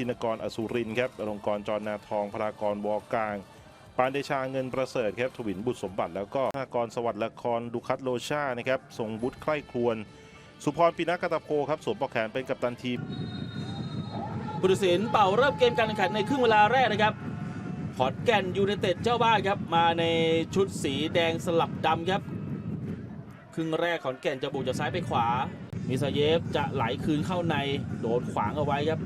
ธินกรอสุรินครับอลงกรจรนาทองพรากรวอกลาง ปานเดชาเงินประเสริฐครับทวินบุตรสมบัติ แล้วก็ธนากรสวัสดิ์ละครดุคัตโลชานะครับทรงบุตรใคร่ครวญสุพรปินักกตะโพครับสวมปอกแขนเป็นกัปตันทีมบุตรศิลป์เป่าเริ่มเกมการแข่งขันในครึ่งเวลาแรกนะครับขอนแก่นยูไนเต็ดเจ้าบ้านครับมาในชุดสีแดงสลับดำครับครึ่งแรกขอนแก่นจะบุกจากซ้ายไปขวามิซาเยฟจะไหลคืนเข้าในโดนขวางเอาไว้ครับ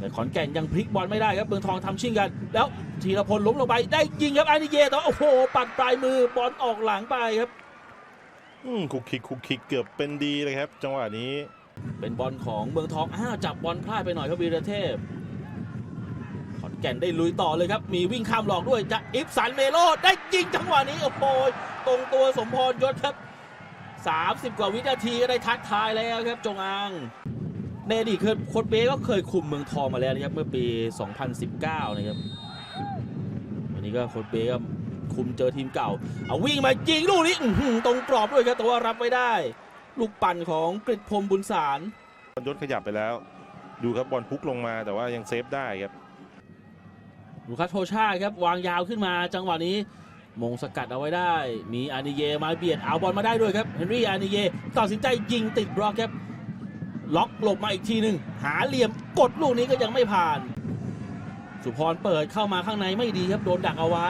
แต่ขอนแก่นยังพลิกบอลไม่ได้ครับเมืองทองทำชิ่งกัน แล้วธีรพลล้มลงไปได้ยิงครับอานิเยแต่ว่าโอ้โห ปัดปลายมือบอลออกหลังไปครับอืมคุกคิกคุกคิกเกือบเป็นดีเลยครับ จังหวะนี้ เป็นบอลของเมืองทองอ้าวจับบอลพลาดไปหน่อยครับวีรเทพขอนแก่นได้ลุยต่อเลยครับ มีวิ่งข้ามหลอกด้วยจะอิฟสันเมโลได้ยิงจังหวะนี้โอ้โหตรงตัวสมพรยศครับ 30 กว่าวินาทีก็ได้ทักทายแล้วครับจงอาง ในอดีตเคยโค้ชเบ้ก็เคยคุมเมืองทองมาแล้วนะครับเมื่อปี 2019 นะครับวันนี้ก็โค้ชเบ้ก็คุมเจอทีมเก่า เอาวิ่งมายิงลูกนี้อื้อหือตรงกรอบด้วยครับแต่ว่ารับไม่ได้ ลูกปั่นของกฤษพรหมบุญสารบอลยศขยับไปแล้ว ดูครับบอลพุกลงมาแต่ว่ายังเซฟได้ครับลูคัสโทชาครับวางยาวขึ้นมาจังหวะนี้มงสกัดเอาไว้ได้ มีอานิเยมาเบียดเอาบอลมาได้ด้วยครับเฮนรี่อานิเยตัดสินใจยิงติดบล็อกครับ ล็อกหลบมาอีกทีหนึ่งหาเหลี่ยมกดลูกนี้ก็ยังไม่ผ่าน สุพรเปิดเข้ามาข้างในไม่ดีครับโดนดักเอาไว้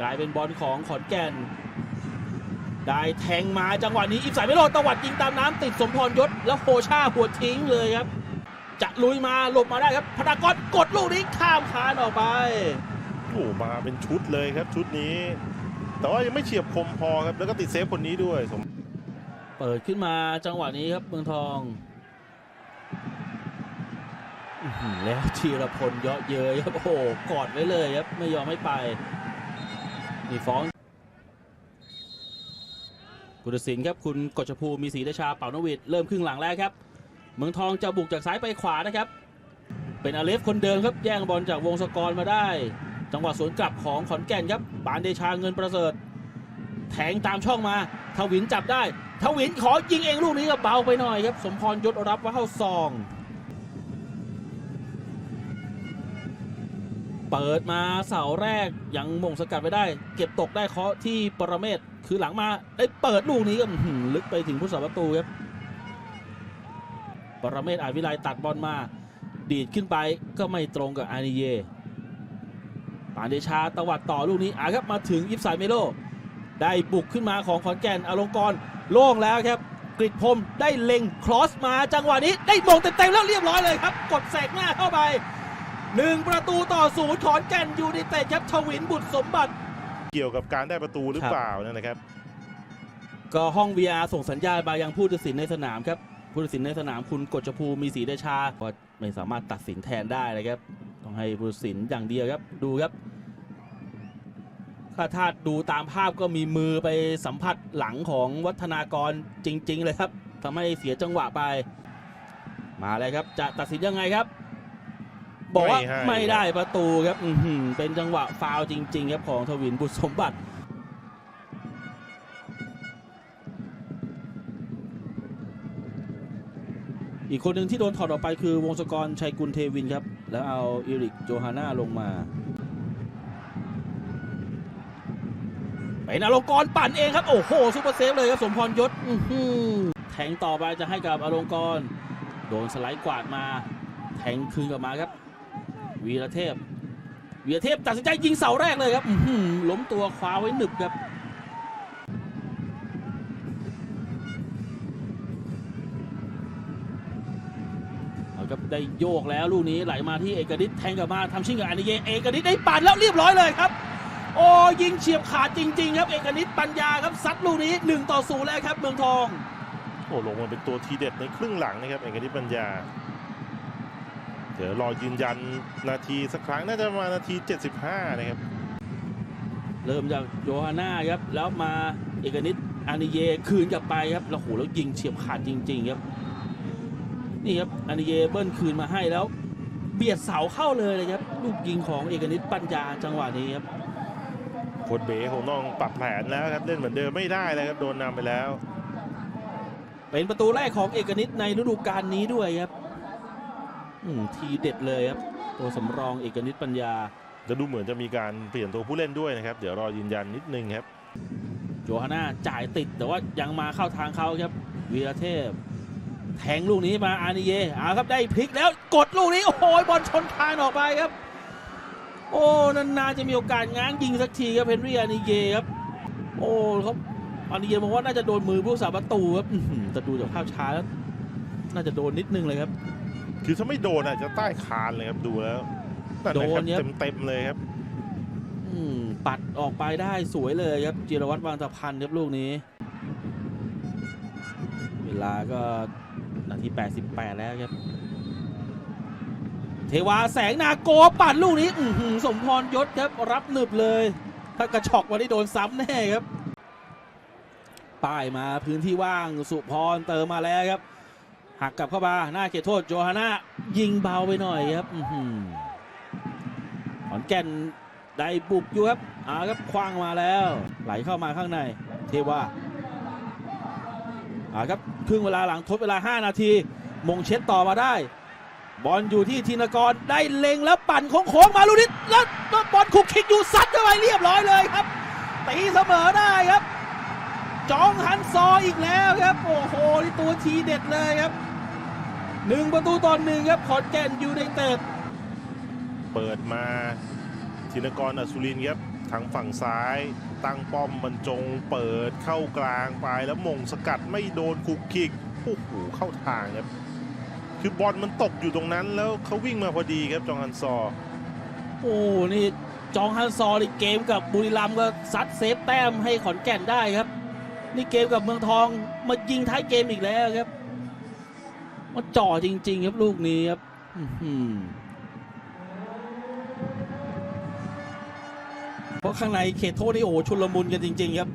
กลายเป็นบอลของขอนแก่น ได้แทงมาจังหวะนี้อิฟสายไม่โลดตวัดยิงตามน้ำติดสมพรยศแล้วโคชาหัวทิ้งเลยครับ จะลุยมาหลบมาได้ครับพนากรกดลูกนี้ข้ามคานออกไปโอ้มาเป็นชุดเลยครับชุดนี้ แต่ว่ายังไม่เฉียบคมพอครับแล้วก็ติดเซฟคนนี้ด้วยสมเปิดขึ้นมาจังหวะนี้ครับเมืองทองอื้อหือ แล้วธีรพลเยาะเย้ยครับโอ้โหกอดไว้เลยครับไม่ยอมให้ไปนี่ฟ้องกุศศินครับคุณกฤษภูมิมีศรีราชาเป่านวิทเริ่มครึ่งหลังแล้วครับ เมืองทองจะบุกจากซ้ายไปขวานะครับ เป็นอเลฟคนเดิมครับแย่งบอลจากวงศกรมาได้ จังหวะสวนกลับของขอนแก่นครับปานเดชาเงินประเสริฐ แทงตามช่องมาทวินจับได้ทวินขอยิงเองลูกนี้ก็เบาไปหน่อยครับ สมพรยศรับว่าเข้าซอง เปิดมาเสาแรกยังมงสกัดไปได้ เก็บตกได้เคาะที่ปรเมศคือหลังมาได้เปิดลูกนี้ก็ลึกไปถึงผู้สาประตูครับปรเมศอาวิไลตัดบอลมา ดีดขึ้นไปก็ไม่ตรงกับอานิเยปานเดชาตวัดต่อลูกนี้อะครับมาถึงยิปสายเมโล ได้บุกขึ้นมาของขอนแก่นอลงกรโล่งแล้วครับกริดพรมได้เล็งครอสมาจังหวะนี้ได้มงเต็มๆแล้วเรียบร้อยเลยครับ กดแสกหน้าเข้าไป หนึ่งประตูต่อศูนย์ขอนแก่นยูไนเต็ดครับทวินบุตรสมบัติ เกี่ยวกับการได้ประตูหรือครับ เปล่านั่นนะครับ ก็ห้อง VR ส่งสัญญาณมายังผู้ตัดสินในสนามครับ ผู้ตัดสินในสนามคุณกฤษภูมิมีศรีเดชาก็ไม่สามารถตัดสินแทนได้เลยครับ ต้องให้ผู้ตัดสินอย่างเดียวครับดูครับถ้าถ้าดูตามภาพก็มีมือไปสัมผัสหลังของวัฒนากรจริง ๆ เลยครับทำให้เสียจังหวะไป มาเลยครับจะตัดสินยังไงครับ บอกว่าไม่ให้ไม่ได้ประตูครับอื้อหือเป็นจังหวะฟาวล์จริง ๆ ครับของทวินบุตรสมบัติอีกคนหนึ่งที่โดนถอดออกไปคือวงศกรชัยกุลเทวินครับ แล้วเอาอิริกโจฮาน่าลงมาเป็นอลงกรณ์ปั่นเองครับ โอ้โหซุปเปอร์เซฟเลยครับ สมพรยศอื้อหือแทงต่อไปจะให้กับอลงกรณ์โดนสไลด์กวาดมา แทงคืนกลับมาครับ วีรเทพวีรเทพตัดสินใจยิงเสาแรกเลยครับหล้มตัวคว้าไว้หนึบครับเอาครับได้โยกแล้วลูกนี้ไหลมาที่เอกนิตแทงกลับมาทำชิ่งกับอานิเยเอกนิตได้ปั่นแล้วเรียบร้อยเลยครับ โอ้ยิงเฉียบขาดจริง ๆ ครับเอกนิตปัญญาครับซัดลูกนี้1ต่อ0แล้วครับเมืองทองโอ้ลงมาเป็นตัวทีเด็ดในครึ่งหลังนะครับเอกนิตปัญญา เดี๋ยวรอยืนยันนาทีสักครั้งน่าจะประมาณนาที 75 นะครับ เริ่มจากโยฮาน่าครับ แล้วมาเอกนิตอานิเยคืนกลับไปครับแล้วโหแล้วยิงเฉียบขาดจริง ๆ ครับ นี่ครับอานิเยเบิ้ลคืนมาให้แล้ว เบียดเสาเข้าเลยเลยครับ ลูกยิงของเอกนิตปัญญาจังหวะนี้ครับโค้ชเบ๋คงต้องปรับแผนแล้วครับเล่นเหมือนเดิมไม่ได้เลยครับโดนนำไปแล้ว เป็นประตูแรกของเอกนิตในฤดูกาลนี้ด้วยครับอืม ทีเด็ดเลยครับ ตัวสำรองเอกนิตปัญญา จะดูเหมือนจะมีการเปลี่ยนตัวผู้เล่นด้วยนะครับ เดี๋ยวรอยืนยันนิดนึงครับโจฮาน่าจ่ายติดแต่ว่ายังมาเข้าทางเขาครับวีรเทพ แทงลูกนี้มาอานิเยเอาครับได้พลิกแล้วกดลูกนี้โอ้โหบอลชนคานออกไปครับ โอ้นานๆจะมีโอกาสง้างยิงสักทีครับเฮนรี่อานิเยครับ โอ้เขาอานิเยมองว่าน่าจะโดนมือผู้สาประตูครับอื้อหือแต่ดูจากภาพช้าแล้วน่าจะโดนนิดนึงเลยครับ คือถ้าไม่โดนอาจจะใต้คานเลยครับดูแล้วนั่นนะคโดรับนเนี่ยเต็มๆเลยครับอืมปัดออกไปได้สวยเลยครับจิรวัตรวางตะพันครับลูกนี้ เวลาก็นาที 88 แล้วครับ เทวาแสงนาโกปัดลูกนี้อื้อหือสมพรยศครับรับหนึบเลย ถ้ากระชอกวันนี้โดนซ้ำแน่ครับ ป้ายมาพื้นที่ว่างสุพรเติมมาแล้วครับ หักกลับเข้ามาหน้าเขตโทษโจฮาน่ายิงเบาไปหน่อยครับขอนแก่นได้บุกอยู่ครับอ่าครับคว้างมาแล้ว ไหลเข้ามาข้างใน เทวาอ่าครับครึ่งเวลาหลังทดเวลา 5 นาที มงเช็ดต่อมาได้ บอลอยู่ที่ธินกรได้เล็งแล้วปั่นโค้งมาลูนี้แล้วแล้วบอลคุกคิกอยู่ซัดเข้าไปเรียบร้อยเลยครับตีเสมอได้ครับ จองฮันซออีกแล้วครับ โอ้โห นี่ตัวทีเด็ดเลยครับ หนึ่งประตูต่อหนึ่งครับขอนแก่นยูไนเต็ดเปิดมาธินกรอสุรินทร์ครับทางฝั่งซ้าย ตั้งป้อมบรรจงเปิดเข้ากลางไปแล้วมงสกัดไม่โดนคุกคิกโอ้โหเข้าทางครับ คือบอลมันตกอยู่ตรงนั้นแล้วเขาวิ่งมาพอดีครับจองฮันซอ โอ้นี่จองฮันซอร์ในเกมกับบุรีรัมย์ก็ซัดเซฟแต้มให้ขอนแก่นได้ครับ นี่เกมกับเมืองทองมายิงท้ายเกมอีกแล้วครับ มาจ่อจริง ๆ ครับลูกนี้ครับเพราะข้างในเขตโทษนี่โอ้ชุลมุนกันจริง ๆ ครับ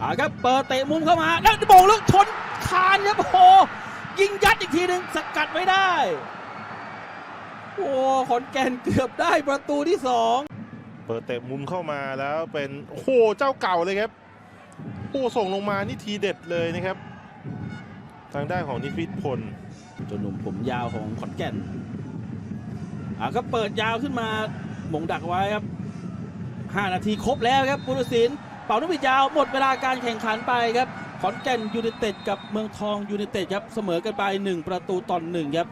อ่าครับเปิดเตะมุมเข้ามาแล้วโบ่งลูกชนคานครับโอ้โหยิงยัดอีกทีหนึ่งสกัดไว้ได้ โอ้ขอนแก่นเกือบได้ประตูที่สองเปิดเตะมุมเข้ามาแล้วเป็นโอ้โหเจ้าเก่าเลยครับ โอส่งลงมานี่ทีเด็ดเลยนะครับ ทางด้านของนิพิษพลจนหนุ่มผมยาวของขอนแก่นอ่าก็เปิดยาวขึ้นมาหมงดักไว้ครับ 5 นาทีครบแล้วครับ ปุรศินเป่านุปิยาวหมดเวลาการแข่งขันไปครับ ขอนแก่นยูไนเต็ดกับเมืองทองยูไนเต็ดครับ เสมอกันไป 1 ประตูต่อหนึ่งครับ